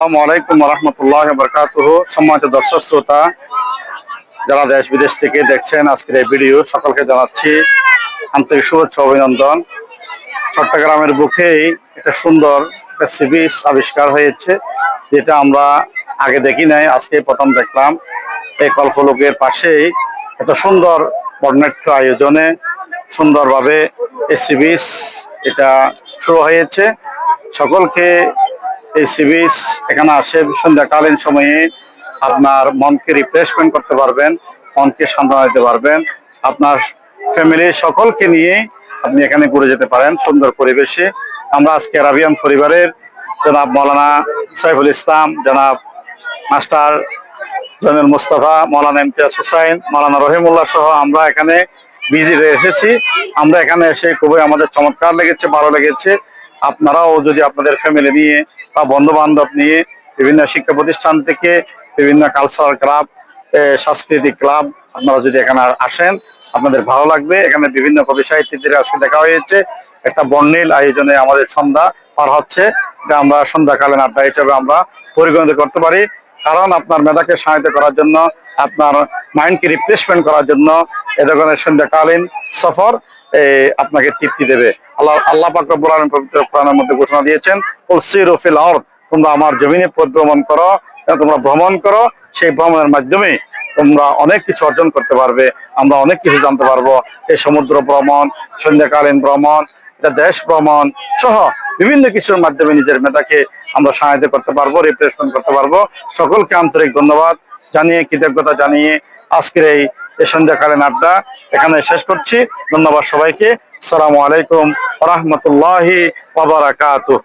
আসসালামু আলাইকুম রহমতুল্লাহ বরকাতুহ সম্মানিত দর্শক, শ্রোতা, যারা দেশ বিদেশ থেকে দেখছেন আজকের এই ভিডিও, সকলকে জানাচ্ছি আন্তরিক শুভেচ্ছা অভিনন্দন। চট্টগ্রামের বুকেই একটা সুন্দর একটা সি বিচ আবিষ্কার হয়েছে, যেটা আমরা আগে দেখি নাই, আজকে প্রথম দেখলাম। এই কল্পলোকের পাশেই এত সুন্দর বর্ণাঢ্য আয়োজনে সুন্দরভাবে এই সি বিচ এটা শুরু হয়েছে। সকলকে এই সি বিচ এখানে আসে সন্ধ্যাকালীন সময়ে আপনার মনকে রিফ্রেশমেন্ট করতে পারবেন, মনকে সান্ত্বনা দিতে পারবেন। আপনার ফ্যামিলি সকলকে নিয়ে আপনি এখানে ঘুরে যেতে পারেন সুন্দর পরিবেশে। আমরা আজকে আরাবিয়ান পরিবারের জনাব মৌলানা সাইফুল ইসলাম, জনাব মাস্টার জয়নুল মুস্তফা, মৌলানা ইমতিয়াজ হুসাইন, মৌলানা রহিমুল্লাহ সহ আমরা এখানে হয়ে এসেছি। আমরা এখানে এসে খুবই আমাদের চমৎকার লেগেছে, ভালো লেগেছে। আপনারাও যদি আপনাদের ফ্যামিলি নিয়ে বা বন্ধু বান্ধব নিয়ে বিভিন্ন শিক্ষা প্রতিষ্ঠান থেকে বিভিন্ন কালচারাল ক্লাব সাংস্কৃতিক ক্লাব আপনারা যদি এখানে আসেন, আপনাদের ভালো লাগবে। এখানে বিভিন্ন কবি সাহিত্যিকদের আজকে দেখা হয়েছে। একটা বর্ণিল আয়োজনে আমাদের সন্ধ্যা পার হচ্ছে এটা আমরা সন্ধ্যাকালীন আড্ডা হিসেবে আমরা পরিগণিত করতে পারি। কারণ আপনার মেধাকে সহায়তা করার জন্য, আপনার মাইন্ডকে রিফ্রেশমেন্ট করার জন্য এ ধরনের সন্ধ্যাকালীন সফর আপনাকে তৃপ্তি দেবে। আল্লাহ আল্লাহ পাক রব্বুল পবিত্র কোরআনের মধ্যে ঘোষণা দিয়েছেন তোমরা আমার জমিনে পরিভ্রমণ করো তোমরা ভ্রমণ করো, সেই ভ্রমণের মাধ্যমে তোমরা অনেক কিছু অর্জন করতে পারবে, আমরা অনেক কিছু জানতে পারব। এই সমুদ্র ভ্রমণ, সন্ধ্যাকালীন ভ্রমণ, এটা দেশ ভ্রমণ সহ বিভিন্ন কিছুর মাধ্যমে নিজের মেধাকে আমরা সাহায্য করতে পারব রিপ্লেসমেন্ট করতে পারব। সকলকে আন্তরিক ধন্যবাদ জানিয়ে, কৃতজ্ঞতা জানিয়ে আজকের এই এই সন্ধ্যাকালীন আড্ডা এখানে শেষ করছি। ধন্যবাদ সবাইকে। সালামু আলাইকুম রহমতুল্লাহি ওয়াবারাকাতুহ